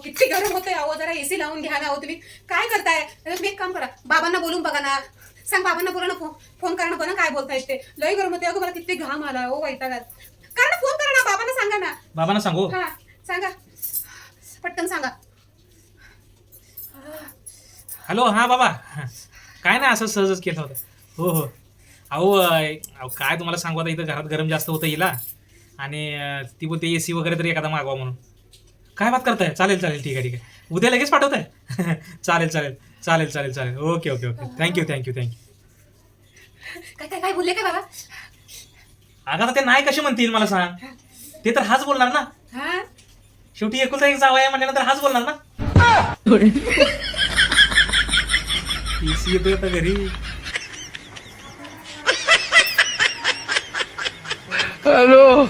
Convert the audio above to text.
किती गरम होतंय अहो जरा एसी लावून घ्या ना अहो तुम्ही. काय करताय? तुम्ही एक काम करा. बाबांना बोलून बघा ना. सांग बाबांना बोला ना फोन फोन करा ना बघा काय बोलतायत ते. लय गरम होते अगं मला किती घाम आला हो वैतागात. करा ना फोन करा ना बाबांना सांगा ना. बाबांना सांगू? हा सांगा. पटकन सांगा. हॅलो हां बाबा. काय नाही असं सहजच केलं होतं. हो हो. अहो काय तुम्हाला सांगू आता इथं घरात गरम जास्त होतं हिला. आणि अं, ती बोलते ए सी वगैरे तरी एखादा मागवा म्हणून. काय बात करताय? चालेल चालेल ठीक आहे ठीक आहे. उद्या लगेच पाठवताय? चालेल चालेल चालेल चालेल चालेल. Okay okay okay. Thank you thank you thank you काय काय काय बोलले का बाबा? अगं आता ते नाही कसे म्हणतील मला सांग? ते तर हाच बोलणार ना. हा? शेवटी एकुलता एक जावा आहे म्हटल्यानंतर हाच बोलणार ना. एसी येतोय आता घरी. हॅलो